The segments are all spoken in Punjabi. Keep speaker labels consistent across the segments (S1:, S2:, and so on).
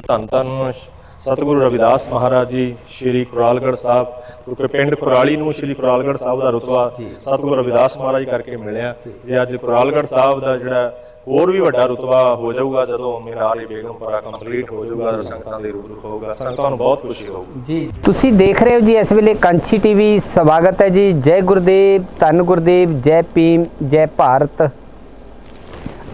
S1: ਧੰਨ ਧੰਨ ਸਤਿਗੁਰੂ ਰਵਿਦਾਸ ਮਹਾਰਾਜ ਜੀ, ਸ਼੍ਰੀ ਕੁਰਾਲਗੜ੍ਹ ਸਾਹਿਬ ਕਿਉਂਕਿ ਪਿੰਡ ਕੁਰਾਲੀ ਨੂੰ ਸ਼੍ਰੀ ਕੁਰਾਲਗੜ੍ਹ ਸਾਹਿਬ ਦਾ ਰੁਤਬਾ ਸਤਿਗੁਰੂ ਰਵਿਦਾਸ ਮਹਾਰਾਜ ਕਰਕੇ ਮਿਲਿਆ। ਜੇ ਅੱਜ ਕੁਰਾਲਗੜ੍ਹ ਸਾਹਿਬ ਦਾ ਜਿਹੜਾ ਹੋਰ ਵੀ ਵੱਡਾ ਰੁਤਬਾ ਹੋ ਜਾਊਗਾ, ਜਦੋਂ ਮੀਨਾਰ-ਏ ਬੇਗਮਪੁਰਾ ਕੰਪਲੀਟ ਹੋ ਜਾਊਗਾ ਸੰਗਤਾਂ ਦੇ ਰੂਬਰੂ ਹੋਊਗਾ, ਸੰਗਤਾਂ ਨੂੰ ਬਹੁਤ ਖੁਸ਼ੀ ਹੋਊਗੀ।
S2: ਜੀ, ਤੁਸੀਂ ਦੇਖ ਰਹੇ ਹੋ ਜੀ ਇਸ ਵੇਲੇ ਕਾਂਚੀ ਟੀਵੀ, ਸਵਾਗਤ ਹੈ ਜੀ। ਜੈ ਗੁਰਦੇਵ, ਧੰਨ ਗੁਰਦੇਵ, ਜੈ ਭੀਮ, ਜੈ ਭਾਰਤ।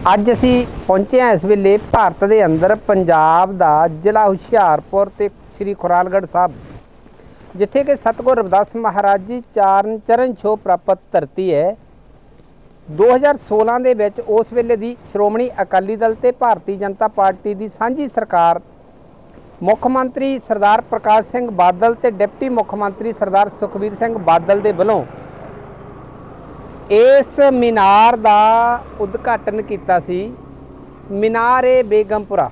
S2: ਅੱਜ ਅਸੀਂ ਪਹੁੰਚੇ ਹਾਂ ਇਸ ਵੇਲੇ ਭਾਰਤ ਦੇ ਅੰਦਰ ਪੰਜਾਬ ਦਾ ਜ਼ਿਲ੍ਹਾ ਹੁਸ਼ਿਆਰਪੁਰ ਤੇ ਸ੍ਰੀ ਖੁਰਾਲਗੜ੍ਹ ਸਾਹਿਬ, ਜਿੱਥੇ ਕਿ ਸਤਿਗੁਰ ਰਵਿਦਾਸ ਮਹਾਰਾਜ ਜੀ ਚਾਰਨ ਚਰਨ ਛੋਹ ਪ੍ਰਾਪਤ ਧਰਤੀ ਹੈ। 2016 ਦੇ ਵਿੱਚ ਉਸ ਵੇਲੇ ਦੀ ਸ਼੍ਰੋਮਣੀ ਅਕਾਲੀ ਦਲ ਤੇ ਭਾਰਤੀ ਜਨਤਾ ਪਾਰਟੀ ਦੀ ਸਾਂਝੀ ਸਰਕਾਰ ਮੁੱਖ ਮੰਤਰੀ ਸਰਦਾਰ ਪ੍ਰਕਾਸ਼ ਸਿੰਘ ਬਾਦਲ ਤੇ ਡਿਪਟੀ ਮੁੱਖ ਮੰਤਰੀ ਸਰਦਾਰ ਸੁਖਬੀਰ ਸਿੰਘ ਬਾਦਲ ਦੇ ਵੱਲੋਂ ਇਸ ਮੀਨਾਰ ਦਾ ਉਦਘਾਟਨ ਕੀਤਾ ਸੀ ਮੀਨਾਰ-ਏ ਬੇਗਮਪੁਰਾ।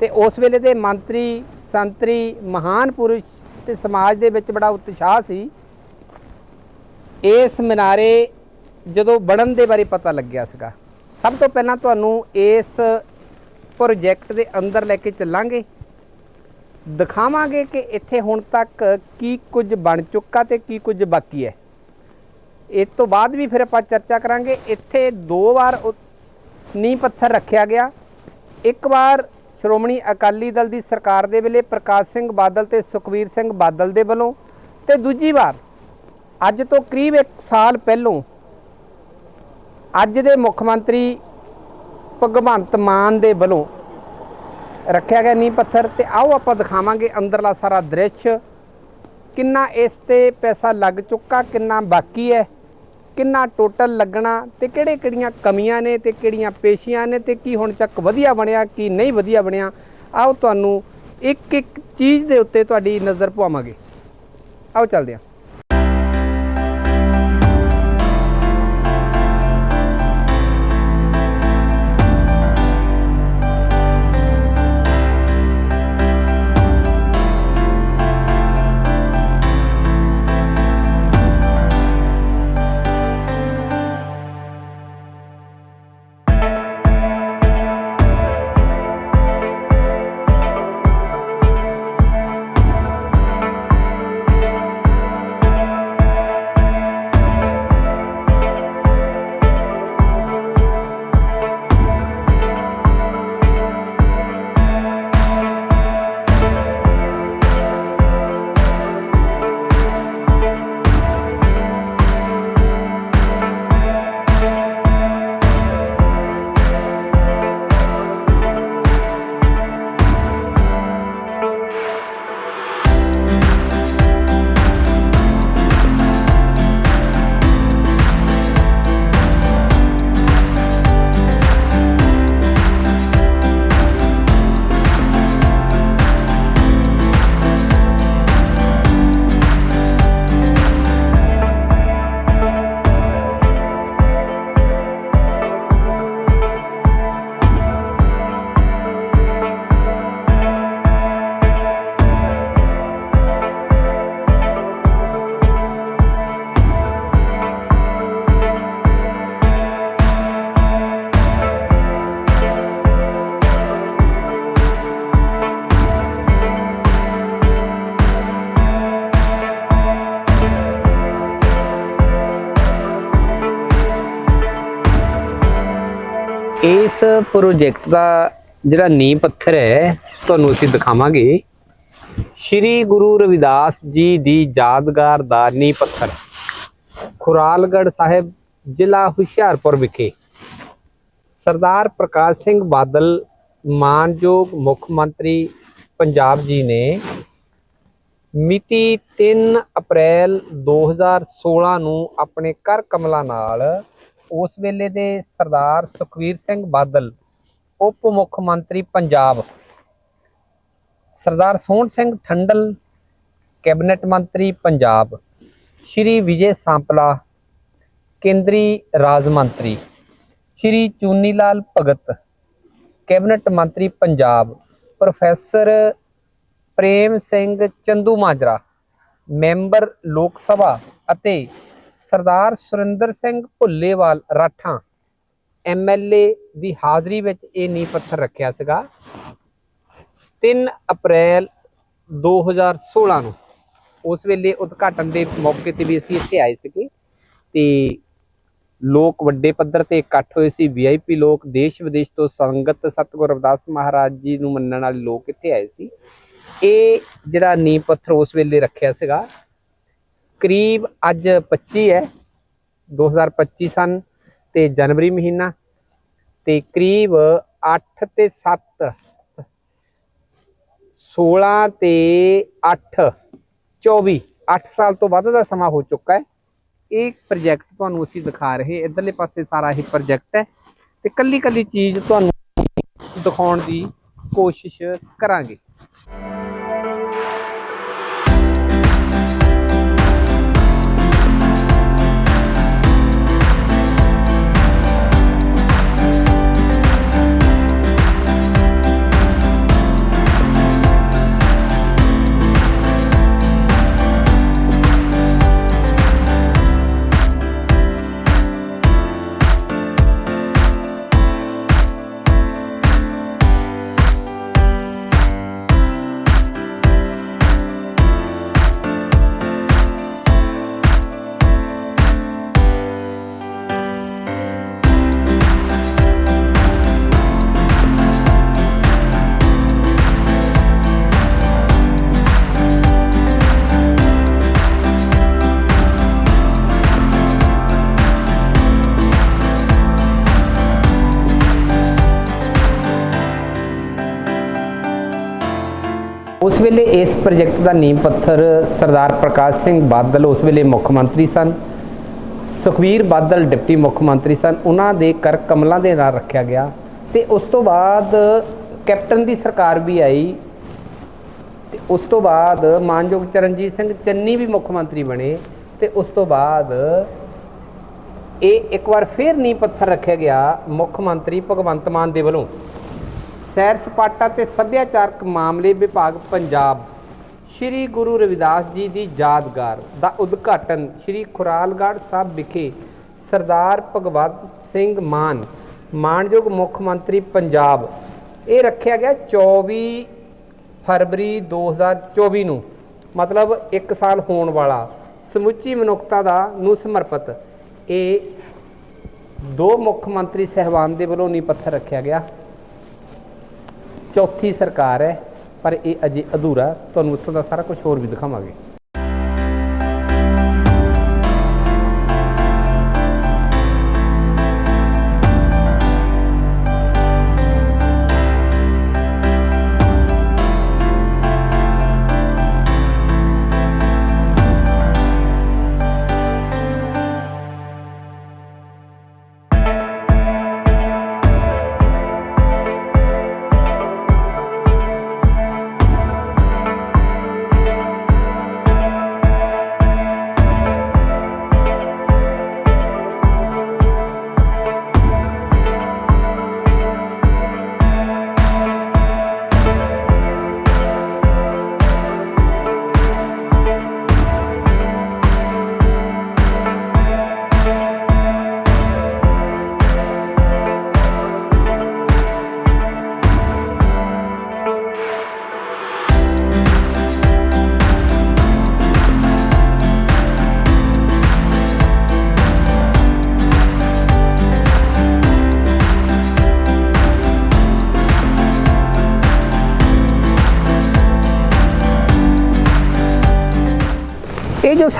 S2: ਤੇ ਉਸ ਵੇਲੇ ਦੇ ਮੰਤਰੀ, ਸੰਤਰੀ, ਮਹਾਨ ਪੁਰਸ਼ ਤੇ ਸਮਾਜ ਦੇ ਵਿੱਚ ਬੜਾ ਉਤਸ਼ਾਹ ਸੀ। ਇਸ ਮੀਨਾਰੇ ਜਦੋਂ ਬਣਨ ਦੇ ਬਾਰੇ ਪਤਾ ਲੱਗਿਆ ਸੀਗਾ। ਸਭ ਤੋਂ ਪਹਿਲਾਂ ਤੁਹਾਨੂੰ ਇਸ ਪ੍ਰੋਜੈਕਟ ਦੇ ਅੰਦਰ ਲੈ ਕੇ ਚੱਲਾਂਗੇ। ਦਿਖਾਵਾਂਗੇ ਕਿ ਇੱਥੇ ਹੁਣ ਤੱਕ ਕੀ ਕੁਝ ਬਣ ਚੁੱਕਾ ਤੇ ਕੀ ਕੁਝ ਬਾਕੀ ਹੈ। ਇਸ ਤੋਂ ਬਾਅਦ ਵੀ ਫਿਰ ਆਪਾਂ ਚਰਚਾ ਕਰਾਂਗੇ, ਇੱਥੇ ਦੋ ਵਾਰ ਉ- ਨੀਂਹ ਪੱਥਰ ਰੱਖਿਆ ਗਿਆ। ਇੱਕ ਵਾਰ ਸ਼੍ਰੋਮਣੀ ਅਕਾਲੀ ਦਲ ਦੀ ਸਰਕਾਰ ਦੇ ਵੇਲੇ ਪ੍ਰਕਾਸ਼ ਸਿੰਘ ਬਾਦਲ ਤੇ ਸੁਖਵੀਰ ਸਿੰਘ ਬਾਦਲ ਦੇ ਵੱਲੋਂ ਤੇ ਦੂਜੀ ਵਾਰ ਅੱਜ ਤੋਂ ਕਰੀਬ 1 ਸਾਲ ਪਹਿਲੋਂ ਅੱਜ ਦੇ ਮੁੱਖ ਮੰਤਰੀ ਭਗਵੰਤ ਮਾਨ ਦੇ ਵੱਲੋਂ ਰੱਖਿਆ ਗਿਆ ਨੀਂਹ ਪੱਥਰ ਤੇ ਆਓ ਆਪਾਂ ਦਿਖਾਵਾਂਗੇ ਅੰਦਰਲਾ ਸਾਰਾ ਦ੍ਰਿਸ਼। ਕਿੰਨਾ ਇਸ ਤੇ ਪੈਸਾ ਲੱਗ ਚੁੱਕਾ, ਕਿੰਨਾ ਬਾਕੀ ਹੈ। ਕਿੰਨਾ ਟੋਟਲ ਲੱਗਣਾ ਤੇ ਕਿਹੜੇ ਕਿਹੜੀਆਂ ਕਮੀਆਂ ਨੇ ਤੇ ਕਿਹੜੀਆਂ ਪੇਸ਼ੀਆਂ ਨੇ ਤੇ ਕੀ ਹੁਣ ਤੱਕ ਵਧੀਆ ਬਣਿਆ, ਕੀ ਨਹੀਂ ਵਧੀਆ ਬਣਿਆ, ਆਓ ਤੁਹਾਨੂੰ ਇੱਕ ਇੱਕ ਚੀਜ਼ ਦੇ ਉੱਤੇ ਤੁਹਾਡੀ ਨਜ਼ਰ ਪਵਾਵਾਂਗੇ। ਆਓ ਚੱਲਦੇ ਹਾਂ ਇਸ ਪ੍ਰੋਜੈਕਟ ਦਾ ਜਿਹੜਾ ਨੀਂਹ ਪੱਥਰ ਹੈ, ਤੁਹਾਨੂੰ ਅਸੀਂ ਦਿਖਾਵਾਂਗੇ। ਸ਼੍ਰੀ ਗੁਰੂ ਰਵਿਦਾਸ ਜੀ ਦੀ ਯਾਦਗਾਰ ਦਾ ਨੀਂਹ ਪੱਥਰ। ਖੁਰਾਲਗੜ੍ਹ ਸਾਹਿਬ ਜ਼ਿਲ੍ਹਾ ਹੁਸ਼ਿਆਰਪੁਰ ਵਿਖੇ। ਸਰਦਾਰ ਪ੍ਰਕਾਸ਼ ਸਿੰਘ ਬਾਦਲ, ਮਾਨਯੋਗ ਮੁੱਖ ਮੰਤਰੀ ਪੰਜਾਬ ਜੀ ਨੇ ਮਿਤੀ 3 ਅਪ੍ਰੈਲ 2016 ਨੂੰ ਆਪਣੇ ਕਰ ਕਮਲਾ ਨਾਲ ਉਸ ਵੇਲੇ ਦੇ ਸਰਦਾਰ ਸੁਖਵੀਰ ਸਿੰਘ ਬਾਦਲ, ਉਪ ਮੁੱਖ ਮੰਤਰੀ ਪੰਜਾਬ। ਸਰਦਾਰ ਸੋਹਣ ਸਿੰਘ ਠੰਡਲ, ਕੈਬਨਿਟ ਮੰਤਰੀ ਪੰਜਾਬ। ਸ਼੍ਰੀ ਵਿਜੇ ਸਾਂਪਲਾ, ਕੇਂਦਰੀ ਰਾਜ ਮੰਤਰੀ। ਸ਼੍ਰੀ ਚੂਨੀ ਲਾਲ ਭਗਤ, ਕੈਬਨਿਟ ਮੰਤਰੀ ਪੰਜਾਬ। ਪ੍ਰੋਫੈਸਰ ਪ੍ਰੇਮ ਸਿੰਘ ਚੰਦੂ ਮਾਜਰਾ, ਮੈਂਬਰ ਲੋਕ ਸਭਾ ਅਤੇ ਸਰਦਾਰ ਸੁਰਿੰਦਰ ਸਿੰਘ ਭੁੱਲੇਵਾਲ ਰਾਠਾਂ ਐਮਐਲਏ ਦੀ ਹਾਜ਼ਰੀ ਵਿੱਚ ਇਹ ਨੀਂਹ ਪੱਥਰ ਰੱਖਿਆ ਸੀਗਾ। 3 ਅਪ੍ਰੈਲ 2016 ਨੂੰ ਉਸ ਵੇਲੇ ਉਦਘਾਟਨ ਦੇ ਮੌਕੇ ਤੇ ਵੀ ਅਸੀਂ ਇੱਥੇ ਆਏ ਸੀਗੇ ਤੇ ਲੋਕ ਵੱਡੇ ਪੱਧਰ ਤੇ ਇਕੱਠ ਹੋਏ ਸੀ। ਵੀਆਈਪੀ ਲੋਕ ਦੇਸ਼ ਵਿਦੇਸ਼ ਤੋਂ ਸੰਗਤ ਸਤਿਗੁਰ ਰਵਿਦਾਸ ਮਹਾਰਾਜ ਜੀ ਨੂੰ ਮੰਨਣ ਵਾਲੇ ਲੋਕ ਇੱਥੇ ਆਏ ਸੀ। ਇਹ ਜਿਹੜਾ ਨੀਂਹ ਪੱਥਰ ਉਸ ਵੇਲੇ ਰੱਖਿਆ ਸੀਗਾ ਕਰੀਬ ਅੱਜ 25 ਹੈ। 2025 ਸਨ ਤੇ ਜਨਵਰੀ ਮਹੀਨਾ ਤੇ ਕਰੀਬ 8 ਤੇ 7 16 ਤੇ 8 24 8 ਸਾਲ ਤੋਂ ਵੱਧ ਦਾ ਸਮਾਂ ਹੋ ਚੁੱਕਾ ਹੈ। ਇਹ ਪ੍ਰੋਜੈਕਟ ਤੁਹਾਨੂੰ ਅਸੀਂ ਦਿਖਾ ਰਹੇ ਇਧਰਲੇ ਪਾਸੇ ਸਾਰਾ ਇਹ ਪ੍ਰੋਜੈਕਟ ਹੈ ਤੇ ਕੱਲੀ ਕੱਲੀ ਚੀਜ਼ ਤੁਹਾਨੂੰ ਦਿਖਾਉਣ ਦੀ ਕੋਸ਼ਿਸ਼ ਕਰਾਂਗੇ। ਉਸ ਵੇਲੇ ਇਸ ਪ੍ਰੋਜੈਕਟ ਦਾ ਨੀਂਹ ਪੱਥਰ ਸਰਦਾਰ ਪ੍ਰਕਾਸ਼ ਸਿੰਘ ਬਾਦਲ, ਉਸ ਵੇਲੇ ਮੁੱਖ ਮੰਤਰੀ ਸਨ। ਸੁਖਵੀਰ ਬਾਦਲ, ਡਿਪਟੀ ਮੁੱਖ ਮੰਤਰੀ ਸਨ। ਉਹਨਾਂ ਦੇ ਕਰ ਕਮਲਾਂ ਦੇ ਨਾਲ ਰੱਖਿਆ ਗਿਆ ਤੇ ਉਸ ਤੋਂ ਬਾਅਦ ਕੈਪਟਨ ਦੀ ਸਰਕਾਰ ਵੀ ਆਈ ਤੇ ਉਸ ਤੋਂ ਬਾਅਦ ਮਾਨਯੋਗ ਚਰਨਜੀਤ ਸਿੰਘ ਚੰਨੀ ਵੀ ਮੁੱਖ ਮੰਤਰੀ ਬਣੇ ਤੇ ਉਸ ਤੋਂ ਬਾਅਦ ਇਹ ਇੱਕ ਵਾਰ ਫੇਰ ਨੀਂਹ ਪੱਥਰ ਰੱਖਿਆ ਗਿਆ ਮੁੱਖ ਮੰਤਰੀ ਭਗਵੰਤ ਮਾਨ ਦੇ ਵੱਲੋਂ। ਸੈਰ ਸਪਾਟਾ ਤੇ ਸੱਭਿਆਚਾਰਕ ਮਾਮਲੇ ਵਿਭਾਗ ਪੰਜਾਬ। ਸ਼੍ਰੀ ਗੁਰੂ ਰਵਿਦਾਸ ਜੀ ਦੀ ਯਾਦਗਾਰ ਦਾ ਉਦਘਾਟਨ ਸ਼੍ਰੀ ਖੁਰਾਲਗੜ੍ਹ ਸਾਹਿਬ ਵਿਖੇ ਸਰਦਾਰ ਭਗਵੰਤ ਸਿੰਘ ਮਾਨ, ਮਾਨਯੋਗ ਮੁੱਖ ਮੰਤਰੀ ਪੰਜਾਬ। ਇਹ ਰੱਖਿਆ ਗਿਆ 24 ਫਰਵਰੀ 2024 ਨੂੰ, ਮਤਲਬ 1 ਸਾਲ ਹੋਣ ਵਾਲਾ ਸਮੁੱਚੀ ਮਨੁੱਖਤਾ ਦਾ ਨੂੰ ਸਮਰਪਿਤ। ਇਹ ਦੋ ਮੁੱਖ ਮੰਤਰੀ ਸਹਿਬਾਨ ਦੇ ਵੱਲੋਂ ਨੀਂਹ ਪੱਥਰ ਰੱਖਿਆ ਗਿਆ। ਚੌਥੀ ਸਰਕਾਰ ਹੈ, ਪਰ ਇਹ ਅਜੇ ਅਧੂਰਾ ਤੁਹਾਨੂੰ ਉੱਥੋਂ ਦਾ ਸਾਰਾ ਕੁਝ ਹੋਰ ਵੀ ਦਿਖਾਵਾਂਗੇ।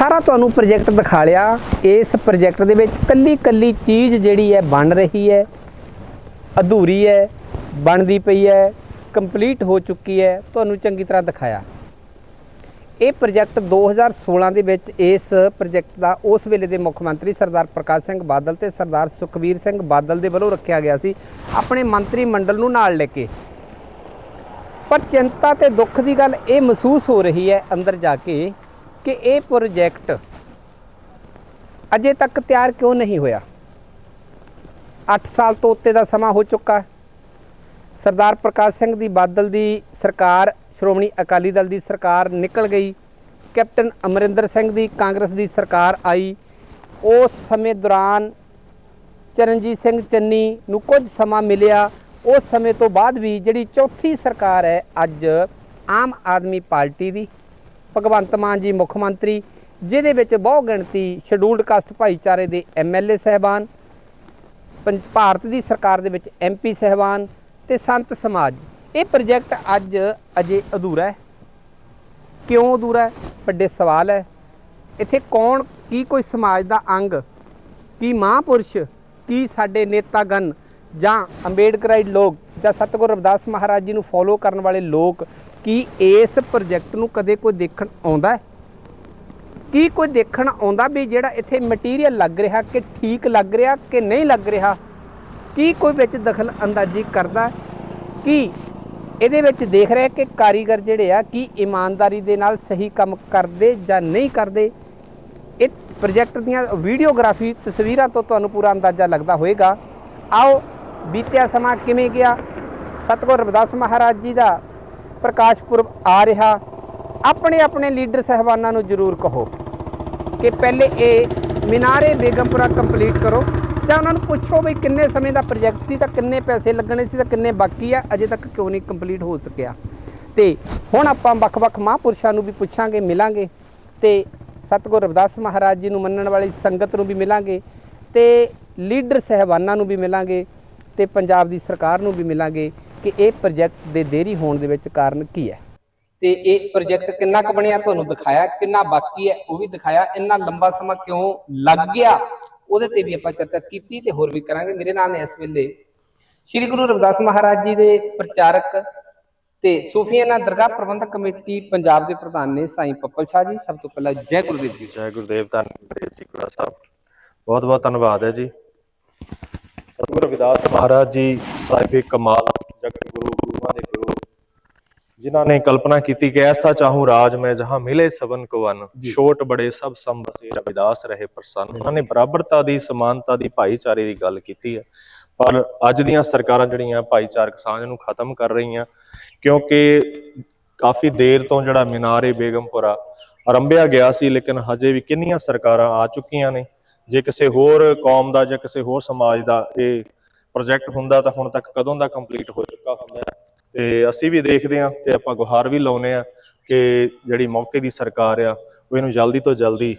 S2: ਸਾਰਾ ਤੁਹਾਨੂੰ ਪ੍ਰੋਜੈਕਟ ਦਿਖਾ ਲਿਆ। ਇਸ ਪ੍ਰੋਜੈਕਟ ਦੇ ਵਿੱਚ ਕੱਲੀ ਕੱਲੀ ਚੀਜ਼ ਜਿਹੜੀ ਹੈ ਬਣ ਰਹੀ ਹੈ। ਅਧੂਰੀ ਹੈ, ਬਣਦੀ ਪਈ ਹੈ, ਕੰਪਲੀਟ ਹੋ ਚੁੱਕੀ ਹੈ, ਤੁਹਾਨੂੰ ਚੰਗੀ ਤਰ੍ਹਾਂ ਦਿਖਾਇਆ। ਇਹ ਪ੍ਰੋਜੈਕਟ 2016 ਦੇ ਵਿੱਚ ਇਸ ਪ੍ਰੋਜੈਕਟ ਦਾ ਉਸ ਵੇਲੇ ਦੇ ਮੁੱਖ ਮੰਤਰੀ ਸਰਦਾਰ ਪ੍ਰਕਾਸ਼ ਸਿੰਘ ਬਾਦਲ ਤੇ ਸਰਦਾਰ ਸੁਖਵੀਰ ਸਿੰਘ ਬਾਦਲ ਦੇ ਵੱਲੋਂ ਰੱਖਿਆ ਗਿਆ ਸੀ। ਆਪਣੇ ਮੰਤਰੀ ਮੰਡਲ ਨੂੰ ਨਾਲ ਲੈ ਕੇ। ਪਰ ਚਿੰਤਾ ਤੇ ਦੁੱਖ ਦੀ ਗੱਲ ਇਹ ਮਹਿਸੂਸ ਹੋ ਰਹੀ ਹੈ ਅੰਦਰ ਜਾ ਕੇ ਕਿ ਇਹ ਪ੍ਰੋਜੈਕਟ ਅਜੇ ਤੱਕ ਤਿਆਰ ਕਿਉਂ ਨਹੀਂ ਹੋਇਆ? 8 ਸਾਲ ਤੋਂ ਉੱਤੇ ਦਾ ਸਮਾਂ ਹੋ ਚੁੱਕਾ ਹੈ। ਸਰਦਾਰ ਪ੍ਰਕਾਸ਼ ਸਿੰਘ ਦੀ ਬਾਦਲ ਦੀ ਸਰਕਾਰ, ਸ਼੍ਰੋਮਣੀ ਅਕਾਲੀ ਦਲ ਦੀ ਸਰਕਾਰ ਨਿਕਲ ਗਈ। ਕੈਪਟਨ ਅਮਰਿੰਦਰ ਸਿੰਘ ਦੀ ਕਾਂਗਰਸ ਦੀ ਸਰਕਾਰ ਆਈ। ਉਸ ਸਮੇਂ ਦੌਰਾਨ ਚਰਨਜੀਤ ਸਿੰਘ ਚੰਨੀ ਨੂੰ ਕੁਝ ਸਮਾਂ ਮਿਲਿਆ। ਉਸ ਸਮੇਂ ਤੋਂ ਬਾਅਦ ਵੀ ਜਿਹੜੀ ਚੌਥੀ ਸਰਕਾਰ ਹੈ, ਅੱਜ ਆਮ ਆਦਮੀ ਪਾਰਟੀ ਦੀ। ਭਗਵੰਤ ਮਾਨ ਜੀ ਮੁੱਖ ਮੰਤਰੀ, ਜਿਹਦੇ ਵਿੱਚ ਬਹੁ ਗਿਣਤੀ ਸ਼ਡਿਊਲਡ ਕਾਸਟ ਭਾਈਚਾਰੇ ਦੇ ਐਮਐਲਏ ਸਹਿਬਾਨ ਪੰ- ਭਾਰਤ ਦੀ ਸਰਕਾਰ ਦੇ ਵਿੱਚ ਐਮਪੀ ਸਹਿਬਾਨ ਤੇ ਸੰਤ ਸਮਾਜ। ਇਹ ਪ੍ਰੋਜੈਕਟ ਅੱਜ ਅਜੇ ਅਧੂਰਾ ਹੈ। ਕਿਉਂ ਅਧੂਰਾ ਹੈ? ਵੱਡੇ ਸਵਾਲ ਹੈ। ਇੱਥੇ ਕੌਣ, ਕੀ ਕੋਈ ਸਮਾਜ ਦਾ ਅੰਗ, ਕੀ ਮਹਾਂਪੁਰਸ਼, ਕੀ ਸਾਡੇ ਨੇਤਾਗਣ ਜਾਂ ਅੰਬੇਡਕਰਾਈਡ ਲੋਕ ਜਾਂ ਸਤਿਗੁਰੂ ਰਵਿਦਾਸ ਮਹਾਰਾਜ ਜੀ ਨੂੰ ਫੋਲੋ ਕਰਨ ਵਾਲੇ ਲੋਕ ਕੀ ਇਸ ਪ੍ਰੋਜੈਕਟ ਨੂੰ ਕਦੇ ਕੋਈ ਦੇਖਣ ਆਉਂਦਾ ਹੈ? ਕੀ ਕੋਈ ਦੇਖਣ ਆਉਂਦਾ ਵੀ ਜਿਹੜਾ ਇੱਥੇ ਮਟੀਰੀਅਲ ਲੱਗ ਰਿਹਾ ਕਿ ਠੀਕ ਲੱਗ ਰਿਹਾ ਕਿ ਨਹੀਂ ਲੱਗ ਰਿਹਾ? ਕੀ ਕੋਈ ਵਿੱਚ ਦਖਲ ਅੰਦਾਜ਼ੀ ਕਰਦਾ ਕੀ ਇਹਦੇ ਵਿੱਚ ਦੇਖ ਰਿਹਾ ਕਿ ਕਾਰੀਗਰ ਜਿਹੜੇ ਆ, ਕੀ ਇਮਾਨਦਾਰੀ ਦੇ ਨਾਲ ਸਹੀ ਕੰਮ ਕਰਦੇ ਜਾਂ ਨਹੀਂ ਕਰਦੇ? ਇਹ ਪ੍ਰੋਜੈਕਟ ਦੀਆਂ ਵੀਡੀਓਗ੍ਰਾਫੀ ਤਸਵੀਰਾਂ ਤੋਂ ਤੁਹਾਨੂੰ ਪੂਰਾ ਅੰਦਾਜ਼ਾ ਲੱਗਦਾ ਹੋਵੇਗਾ। ਆਓ ਬੀਤਿਆ ਸਮਾਂ ਕਿਵੇਂ ਗਿਆ? ਸਤਿਗੁਰ ਰਵਿਦਾਸ ਮਹਾਰਾਜ ਜੀ ਦਾ ਪ੍ਰਕਾਸ਼ ਪੁਰਬ ਆ ਰਿਹਾ, ਆਪਣੇ ਆਪਣੇ ਲੀਡਰ ਸਹਿਬਾਨਾਂ ਨੂੰ ਜ਼ਰੂਰ ਕਹੋ ਕਿ ਪਹਿਲੇ ਇਹ ਮਿਨਾਰੇ ਬੇਗਮਪੁਰਾ ਕੰਪਲੀਟ ਕਰੋ, ਜਾਂ ਉਹਨਾਂ ਨੂੰ ਪੁੱਛੋ ਵੀ ਕਿੰਨੇ ਸਮੇਂ ਦਾ ਪ੍ਰੋਜੈਕਟ ਸੀ, ਤਾਂ ਕਿੰਨੇ ਪੈਸੇ ਲੱਗਣੇ ਸੀ, ਤਾਂ ਕਿੰਨੇ ਬਾਕੀ ਆ, ਅਜੇ ਤੱਕ ਕਿਉਂ ਨਹੀਂ ਕੰਪਲੀਟ ਹੋ ਸਕਿਆ। ਤੇ ਹੁਣ ਆਪਾਂ ਵੱਖ-ਵੱਖ ਮਹਾਂਪੁਰਸ਼ਾਂ ਨੂੰ ਵੀ ਪੁੱਛਾਂਗੇ, ਮਿਲਾਂਗੇ ਤੇ ਸਤਿਗੁਰ ਰਵਿਦਾਸ ਮਹਾਰਾਜ ਜੀ ਨੂੰ ਮੰਨਣ ਵਾਲੀ ਸੰਗਤ ਨੂੰ ਵੀ ਮਿਲਾਂਗੇ ਤੇ ਲੀਡਰ ਸਹਿਬਾਨਾਂ ਨੂੰ ਵੀ ਮਿਲਾਂਗੇ ਤੇ ਪੰਜਾਬ ਦੀ ਸਰਕਾਰ ਨੂੰ ਵੀ ਮਿਲਾਂਗੇ। ਕਿ ਇਹ ਪ੍ਰੋਜੈਕਟ ਦੇ ਦੇਰੀ ਹੋਣ ਦੇ ਵਿੱਚ ਕਾਰਨ ਕੀ ਹੈ? ਤੇ ਇਹ ਪ੍ਰੋਜੈਕਟ ਕਿੰਨਾ ਕੁ ਬਣਿਆ ਤੁਹਾਨੂੰ ਦਿਖਾਇਆ ਕਿੰਨਾ ਬਾਕੀ ਹੈ ਉਹ ਵੀ ਦਿਖਾਇਆ ਇੰਨਾ ਲੰਬਾ ਸਮਾਂ ਕਿਉਂ ਲੱਗ ਗਿਆ? ਉਹਦੇ ਤੇ ਵੀ ਆਪਾਂ ਚਰਚਾ ਕੀਤੀ ਤੇ ਹੋਰ ਵੀ ਕਰਾਂਗੇ। ਮੇਰੇ ਨਾਲ ਇਸ ਵੇਲੇ ਸ੍ਰੀ ਗੁਰੂ ਰਵਿਦਾਸ ਮਹਾਰਾਜ ਜੀ ਦੇ ਪ੍ਰਚਾਰਕ ਤੇ ਸੂਫੀਆਨਾ ਦਰਗਾਹ ਪ੍ਰਬੰਧਕ ਕਮੇਟੀ ਪੰਜਾਬ ਦੇ ਪ੍ਰਧਾਨ ਨੇ ਸਾਈਂ ਪੱਪਲ ਸ਼ਾਹ ਜੀ। ਸਭ ਤੋਂ ਪਹਿਲਾਂ ਜੈ ਗੁਰਦੇਵ ਜੀ।
S1: ਜੈ ਗੁਰਦੇਵ ਧੰਨਵਾਦ ਜੀ ਗੁਰੂ ਸਾਹਿਬ। ਬਹੁਤ ਬਹੁਤ ਧੰਨਵਾਦ ਹੈ ਜੀ। ਸਤਿਗੁਰੂ ਰਵਿਦਾਸ ਮਹਾਰਾਜ ਜੀ ਸਾਹਿਬੇ ਕਮਾਲ ਜਗਤ ਗੁਰੂ ਗੁਰੂਆਂ ਦੇ ਗੁਰੂ ਜਿਨ੍ਹਾਂ ਨੇ ਕਲਪਨਾ ਕੀਤੀ ਕਿ ਐਸਾ ਚਾਹੂੰ ਰਾਜ ਮੈਂ ਜਹਾਂ ਮਿਲੇ ਸਬਨ ਕੋ ਵਨ। ਛੋਟ ਬੜੇ ਸਭ ਸੰਭਸੇ ਰਵਿਦਾਸ ਰਹੇ ਪ੍ਰਸੰਨ। ਉਹਨਾਂ ਨੇ ਬਰਾਬਰਤਾ ਦੀ ਸਮਾਨਤਾ ਦੀ ਭਾਈਚਾਰੇ ਦੀ ਗੱਲ ਕੀਤੀ ਹੈ। ਪਰ ਅੱਜ ਦੀਆਂ ਸਰਕਾਰਾਂ ਜਿਹੜੀਆਂ ਭਾਈਚਾਰਕ ਸਾਂਝ ਨੂੰ ਖਤਮ ਕਰ ਰਹੀਆਂ ਕਿਉਂਕਿ ਕਾਫੀ ਦੇਰ ਤੋਂ ਜਿਹੜਾ ਮੀਨਾਰ-ਏ ਬੇਗਮਪੁਰਾ ਆਰੰਭਿਆ ਗਿਆ ਸੀ ਲੇਕਿਨ ਹਜੇ ਵੀ ਕਿੰਨੀਆਂ ਸਰਕਾਰਾਂ ਆ ਚੁੱਕੀਆਂ ਨੇ। ਜੇ ਕਿਸੇ ਹੋਰ ਕੌਮ ਦਾ ਜਾਂ ਕਿਸੇ ਹੋਰ ਸਮਾਜ ਦਾ ਇਹ ਪ੍ਰੋਜੈਕਟ ਹੁੰਦਾ ਤਾਂ ਹੁਣ ਤੱਕ ਕਦੋਂ ਦਾ ਕੰਪਲੀਟ ਹੋ ਚੁੱਕਾ ਹੁੰਦਾ ਹੈ। ਤੇ ਅਸੀਂ ਵੀ ਦੇਖਦੇ ਹਾਂ ਤੇ ਆਪਾਂ ਗੁਹਾਰ ਵੀ ਲਾਉਨੇ ਆ ਕਿ ਜਿਹੜੀ ਮੌਕੇ ਦੀ ਸਰਕਾਰ ਆ, ਉਹ ਇਹਨੂੰ ਜਲਦੀ ਤੋਂ ਜਲਦੀ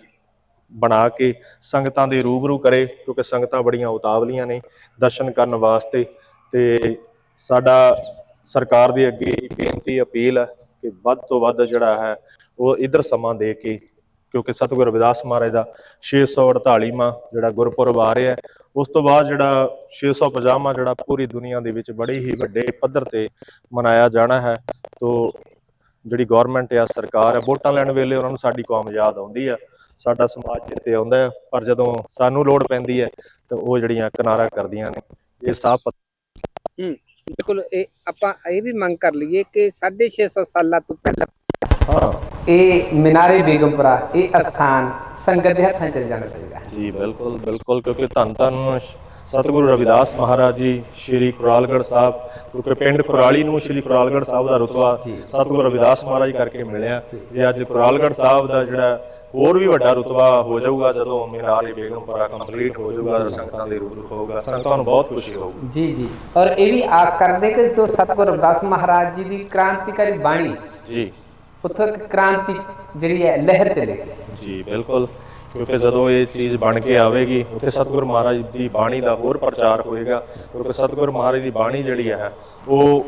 S1: ਬਣਾ ਕੇ ਸੰਗਤਾਂ ਦੇ ਰੂਬਰੂ ਕਰੇ, ਕਿਉਂਕਿ ਸੰਗਤਾਂ ਬੜੀਆਂ ਉਤਾਵਲੀਆਂ ਨੇ ਦਰਸ਼ਨ ਕਰਨ ਵਾਸਤੇ ਤੇ ਸਾਡਾ ਸਰਕਾਰ ਦੇ ਅੱਗੇ ਬੇਨਤੀ ਅਪੀਲ ਹੈ ਕਿ ਵੱਧ ਤੋਂ ਵੱਧ ਜਿਹੜਾ ਹੈ, ਉਹ ਇਧਰ ਸਮਾਂ ਦੇ ਕੇ, ਕਿਉਂਕਿ ਸਤਿਗੁਰ ਰਵਿਦਾਸ ਮਹਾਰਾਜ ਦਾ 648ਵਾਂ ਜਿਹੜਾ ਗੁਰਪੁਰਬ ਆ ਰਿਹਾ ਉਸ ਤੋਂ ਬਾਅਦ ਜਿਹੜਾ 650ਵਾਂ ਜਿਹੜਾ ਪੂਰੀ ਦੁਨੀਆ ਦੇ ਵਿੱਚ ਬੜੇ ਹੀ ਵੱਡੇ ਪੱਧਰ ਤੇ ਮਨਾਇਆ ਜਾਣਾ ਹੈ, ਤੋਂ ਜਿਹੜੀ ਗਵਰਨਮੈਂਟ ਆ, ਸਰਕਾਰ ਹੈ ਵੋਟਾਂ ਲੈਣ ਵੇਲੇ ਉਹਨਾਂ ਨੂੰ ਸਾਡੀ ਕੌਮ ਯਾਦ ਆਉਂਦੀ ਆ, ਸਾਡਾ ਸਮਾਜ ਚਿੱਤੇ ਆਉਂਦਾ ਪਰ ਜਦੋਂ ਸਾਨੂੰ ਲੋੜ ਪੈਂਦੀ ਹੈ, ਤਾਂ ਉਹ ਜਿਹੜੀਆਂ ਕਿਨਾਰਾ ਕਰਦੀਆਂ ਨੇ, ਇਹ ਸਾਫ਼
S2: ਹੂੰ, ਬਿਲਕੁਲ, ਇਹ ਆਪਾਂ ਇਹ ਵੀ ਮੰਗ ਕਰ ਲਈਏ ਕਿ 650 ਸਾਲਾਂ ਤੋਂ ਪਹਿਲਾਂ ਇਹ ਮਿਨਾਰੇ ਬੇਗਮਪੁਰਾ ਇਹ ਅਸਥਾਨ ਸੰਗਤ ਦੇ ਹੱਥਾਂ 'ਚ ਚਲ ਜਾਣਾ ਚਾਹੀਦਾ
S1: ਜੀ ਬਿਲਕੁਲ ਬਿਲਕੁਲ ਕਿਉਂਕਿ ਧੰਨ ਧੰਨ ਸਤਿਗੁਰੂ ਰਵਿਦਾਸ ਮਹਾਰਾਜ ਜੀ ਸ਼੍ਰੀ ਕੁਰਾਲਗੜ੍ਹ ਸਾਹਿਬ ਕਿਉਂਕਿ ਪਿੰਡ ਕੁਰਾਲੀ ਨੂੰ ਸ਼੍ਰੀ ਕੁਰਾਲਗੜ੍ਹ ਸਾਹਿਬ ਦਾ ਰੁਤਬਾ ਸਤਿਗੁਰੂ ਰਵਿਦਾਸ ਮਹਾਰਾਜ ਕਰਕੇ ਮਿਲਿਆ। ਜੇ ਅੱਜ ਕੁਰਾਲਗੜ੍ਹ ਸਾਹਿਬ ਦਾ ਜਿਹੜਾ ਹੋਰ ਵੀ ਵੱਡਾ ਰੁਤਬਾ ਹੋ ਜਾਊਗਾ ਜਦੋਂ ਮੀਨਾਰ-ਏ ਬੇਗਮਪੁਰਾ ਕੰਪਲੀਟ ਹੋ ਜਾਊਗਾ ਸੰਗਤਾਂ ਦੇ ਰੂਬਰੂ ਹੋਊਗਾ ਸੰਗਤਾਂ ਨੂੰ ਬਹੁਤ ਖੁਸ਼ੀ ਹੋਊਗੀ।
S2: ਜੀ ਜੀ। ਔਰ ਇਹ ਵੀ ਆਸ ਕਰਦੇ ਕਿ ਜੋ ਸਤਿਗੁਰੂ ਰਵਿਦਾਸ ਮਹਾਰਾਜ ਜੀ ਦੀ ਕ੍ਰਾਂਤੀਕਾਰੀ ਬਾਣੀ
S1: ਜੀ।
S2: ਉੱਥੋਂ ਇੱਕ ਕ੍ਰਾਂਤੀ ਜਿਹੜੀ ਹੈ, ਲਹਿਰ ਚੱਲੇਗੀ
S1: ਜੀ, ਬਿਲਕੁਲ। ਕਿਉਂਕਿ ਜਦੋਂ ਇਹ ਚੀਜ਼ ਬਣ ਕੇ ਆਵੇਗੀ, ਉੱਥੇ ਸਤਿਗੁਰ ਮਹਾਰਾਜ ਦੀ ਬਾਣੀ ਦਾ ਹੋਰ ਪ੍ਰਚਾਰ ਹੋਏਗਾ। ਕਿਉਂਕਿ ਸਤਿਗੁਰ ਮਹਾਰਾਜ ਦੀ ਬਾਣੀ ਜਿਹੜੀ ਹੈ, ਉਹ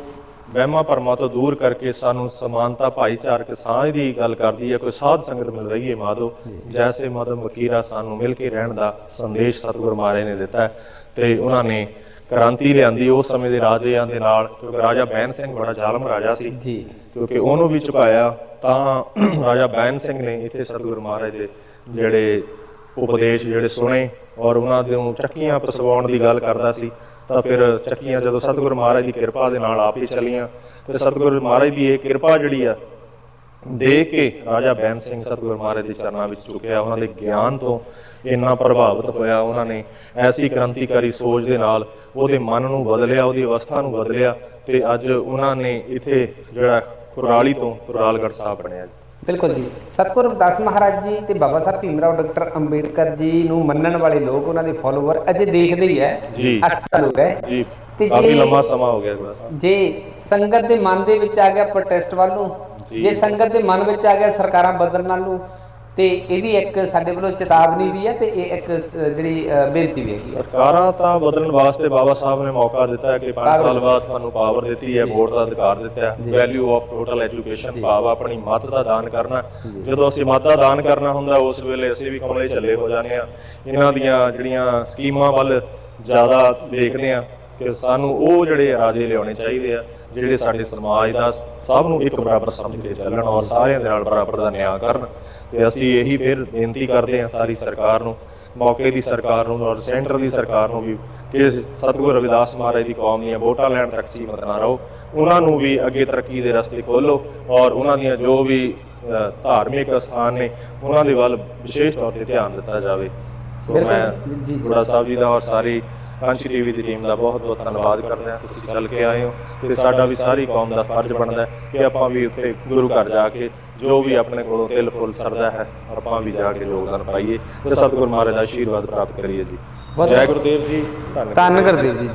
S1: ਵਹਿਮਾਂ ਭਰਮਾਂ ਤੋਂ ਦੂਰ ਕਰਕੇ ਸਾਨੂੰ ਸਮਾਨਤਾ, ਭਾਈਚਾਰਕ ਸਾਂਝ ਦੀ ਗੱਲ ਕਰਦੀ ਹੈ। ਕੋਈ ਸਾਧ ਸੰਗਤ ਮਿਲ ਰਹੀ ਹੈ, ਮਾਧੋ। ਜੈਸੇ ਮਦਮ ਵਕੀਰਾ ਸਾਨੂੰ ਮਿਲ ਕੇ ਰਹਿਣ ਦਾ ਸੰਦੇਸ਼ ਸਤਿਗੁਰ ਮਹਾਰਾਜ ਨੇ ਦਿੱਤਾ ਤੇ ਉਹਨਾਂ ਨੇ ਕ੍ਰਾਂਤੀ ਲਿਆਂਦੀ ਉਸ ਸਮੇਂ ਦੇ ਰਾਜਿਆਂ ਦੇ ਨਾਲ ਕਿਉਂਕਿ ਰਾਜਾ ਬੈਨ ਸਿੰਘ ਬੜਾ ਜ਼ਾਲਮ ਰਾਜਾ ਸੀ।
S2: ਜੀ।
S1: ਕਿਉਂਕਿ ਉਹਨੂੰ ਵੀ ਝੁਕਾਇਆ ਤਾਂ ਰਾਜਾ ਬੈਨ ਸਿੰਘ ਨੇ ਇੱਥੇ ਸਤਿਗੁਰੂ ਮਹਾਰਾਜ ਦੇ ਜਿਹੜੇ ਉਪਦੇਸ਼ ਜਿਹੜੇ ਸੁਣੇ ਔਰ ਉਹਨਾਂ ਦੇ ਚੱਕੀਆਂ ਪਸਵਾਉਣ ਦੀ ਗੱਲ ਕਰਦਾ ਸੀ ਤਾਂ ਫਿਰ ਚੱਕੀਆਂ ਜਦੋਂ ਸਤਿਗੁਰੂ ਮਹਾਰਾਜ ਦੀ ਕਿਰਪਾ ਦੇ ਨਾਲ ਆਪ ਹੀ ਚੱਲੀਆਂ ਤੇ ਸਤਿਗੁਰੂ ਮਹਾਰਾਜ ਦੀ ਇਹ ਕਿਰਪਾ ਜਿਹੜੀ ਆ ਦੇਖ ਕੇ ਰਾਜਾ ਬੈਨ ਸਿੰਘ ਸਤਿਗੁਰੂ ਮਹਾਰਾਜ ਦੇ ਚਰਨਾਂ ਵਿੱਚ ਝੁਕਿਆ ਉਹਨਾਂ ਦੇ ਗਿਆਨ ਤੋਂ ਇੰਨਾ ਪ੍ਰਭਾਵਿਤ ਹੋਇਆ ਉਹਨਾਂ ਨੇ। ਐਸੀ ਕ੍ਰਾਂਤੀਕਾਰੀ ਸੋਚ ਦੇ ਨਾਲ ਉਹਦੇ ਮਨ ਨੂੰ ਬਦਲਿਆ ਉਹਦੀ ਅਵਸਥਾ ਨੂੰ ਬਦਲਿਆ ਤੇ ਅੱਜ ਉਹਨਾਂ ਨੇ ਇੱਥੇ ਜਿਹੜਾ ਕੁਰਾਲੀ ਤੋਂ ਕੁਰਾਲਗੜ੍ਹ ਸਾਹਿਬ ਬਣਿਆ
S2: ਬਿਲਕੁਲ ਜੀ। ਸਤਿਗੁਰੂ ਰਵਿਦਾਸ ਮਹਾਰਾਜ ਜੀ ਤੇ ਬਾਬਾ ਸਾਹਿਬ ਭੀਮਰਾਓ ਡਾਕਟਰ ਅੰਬੇਡਕਰ ਜੀ ਨੂੰ ਮੰਨਣ ਵਾਲੇ ਲੋਕ ਉਹਨਾਂ ਦੇ ਫਾਲੋਅਰ ਅਜੇ ਦੇਖਦੇ ਹੀ ਹੈ।
S1: ਜੀ।
S2: 8 ਸਾਲ ਹੋ ਗਏ।
S1: ਜੀ।
S2: ਤੇ
S1: ਕਾਫੀ ਲੰਮਾ ਸਮਾਂ ਹੋ ਗਿਆ
S2: ਜੇ ਸੰਗਤ ਦੇ ਮਨ ਦੇ ਵਿੱਚ ਆ ਗਿਆ ਪ੍ਰੋਟੈਸਟ ਵੱਲ ਨੂੰ
S1: ਜੀ।
S2: ਜੇ ਸੰਗਤ ਦੇ ਮਨ ਵਿੱਚ ਆ ਗਿਆ ਸਰਕਾਰਾਂ ਬਦਲਣ ਨਾਲ ਨੂੰ ਤੇ ਇਹ ਵੀ ਇੱਕ ਸਾਡੇ ਵੱਲੋਂ ਚੇਤਾਵਨੀ ਵੀ ਹੈ ਤੇ ਇਹ ਇੱਕ ਜਿਹੜੀ ਬੇਨਤੀ ਵੀ ਹੈ।
S1: ਸਰਕਾਰਾਂ ਤਾਂ ਬਦਲਣ ਵਾਸਤੇ ਬਾਬਾ ਸਾਹਿਬ ਨੇ ਮੌਕਾ ਦਿੱਤਾ ਹੈ ਕਿ 5 ਸਾਲ ਬਾਅਦ ਤੁਹਾਨੂੰ ਪਾਵਰ ਦਿੱਤੀ ਹੈ ਵੋਟ ਦਾ ਅਧਿਕਾਰ ਦਿੱਤਾ ਹੈ। ਵੈਲਿਊ ਆਫ ਟੋਟਲ ਐਜੂਕੇਸ਼ਨ ਭਾਵ ਆਪਣੀ ਮੱਤ ਦਾ ਦਾਨ ਕਰਨਾ ਜਦੋਂ ਅਸੀਂ ਮੱਤ ਦਾ ਦਾਨ ਕਰਨਾ ਹੁੰਦਾ ਉਸ ਵੇਲੇ ਅਸੀਂ ਵੀ ਕਮਲੇ ਚੱਲੇ ਹੋ ਜਾਂਦੇ ਆ ਇਹਨਾਂ ਦੀਆਂ ਜਿਹੜੀਆਂ ਸਕੀਮਾਂ ਵੱਲ ਜ਼ਿਆਦਾ ਦੇਖਦੇ ਆ ਕਿ ਸਾਨੂੰ ਉਹ ਜਿਹੜੇ ਰਾਜੇ ਲਿਆਉਣੇ ਚਾਹੀਦੇ ਆ ਜਿਹੜੇ ਸਾਡੇ ਸਮਾਜ ਦਾ ਸਭ ਨੂੰ ਇੱਕ ਬਰਾਬਰ ਸਮਝ ਕੇ ਚੱਲਣ ਔਰ ਸਾਰਿਆਂ ਦੇ ਨਾਲ ਬਰਾਬਰ ਦਾ ਨਿਆਂ ਕਰਨ। ਤੇ ਅਸੀਂ ਇਹੀ ਫਿਰ ਬੇਨਤੀ ਕਰਦੇ ਹਾਂ ਸਾਰੀ ਸਰਕਾਰ ਨੂੰ ਮੌਕੇ ਦੀ ਸਰਕਾਰ ਨੂੰ ਔਰ ਸੈਂਟਰ ਦੀ ਸਰਕਾਰ ਨੂੰ ਵੀ ਕਿ ਸਤਿਗੁਰੂ ਰਵਿਦਾਸ ਮਹਾਰਾਜ ਦੀ ਕੌਮ ਦੀਆਂ ਵੋਟਾਂ ਲੈਣ ਤੱਕ ਸੀਮਤ ਨਾ ਰਹੋ ਉਹਨਾਂ ਨੂੰ ਵੀ ਅੱਗੇ ਤਰੱਕੀ ਦੇ ਰਸਤੇ ਖੋਲੋ ਔਰ ਉਹਨਾਂ ਦੀਆਂ ਜੋ ਵੀ ਧਾਰਮਿਕ ਸਥਾਨ ਨੇ ਉਹਨਾਂ ਦੇ ਵੱਲ ਵਿਸ਼ੇਸ਼ ਤੌਰ ਤੇ ਧਿਆਨ ਦਿੱਤਾ ਜਾਵੇ ਸੋ। ਮੈਂ। ਗੁਰਦਾ ਸਾਹਿਬ ਜੀ ਦਾ ਔਰ ਸਾਰੀ ਕਾਂਚੀ ਟੀਵੀ ਦੀ ਟੀਮ ਦਾ ਬਹੁਤ ਬਹੁਤ ਧੰਨਵਾਦ ਕਰਦਾ ਹਾਂ ਤੁਸੀਂ ਚੱਲ ਕੇ ਆਏ ਹੋ ਤੇ ਸਾਡਾ ਵੀ ਸਾਰੀ ਕੌਮ ਦਾ ਫਰਜ਼ ਬਣਦਾ ਹੈ ਕਿ ਆਪਾਂ ਵੀ ਉੱਥੇ ਗੁਰੂ ਘਰ ਜਾ ਕੇ ਜੋ ਵੀ ਆਪਣੇ ਕੋਲੋਂ ਤਿਲ ਫੁੱਲ ਸਰਦਾ ਹੈ ਆਪਾਂ ਵੀ ਜਾ ਕੇ ਯੋਗਦਾਨ ਪਾਈਏ ਤੇ ਸਤਿਗੁਰ ਮਹਾਰਾਜ ਦਾ ਆਸ਼ੀਰਵਾਦ ਪ੍ਰਾਪਤ ਕਰੀਏ ਜੀ। ਜੈ ਗੁਰਦੇਵ ਜੀ ਧੰਨ
S2: ਧੰਨ ਗੁਰਦੇਵ ਜੀ।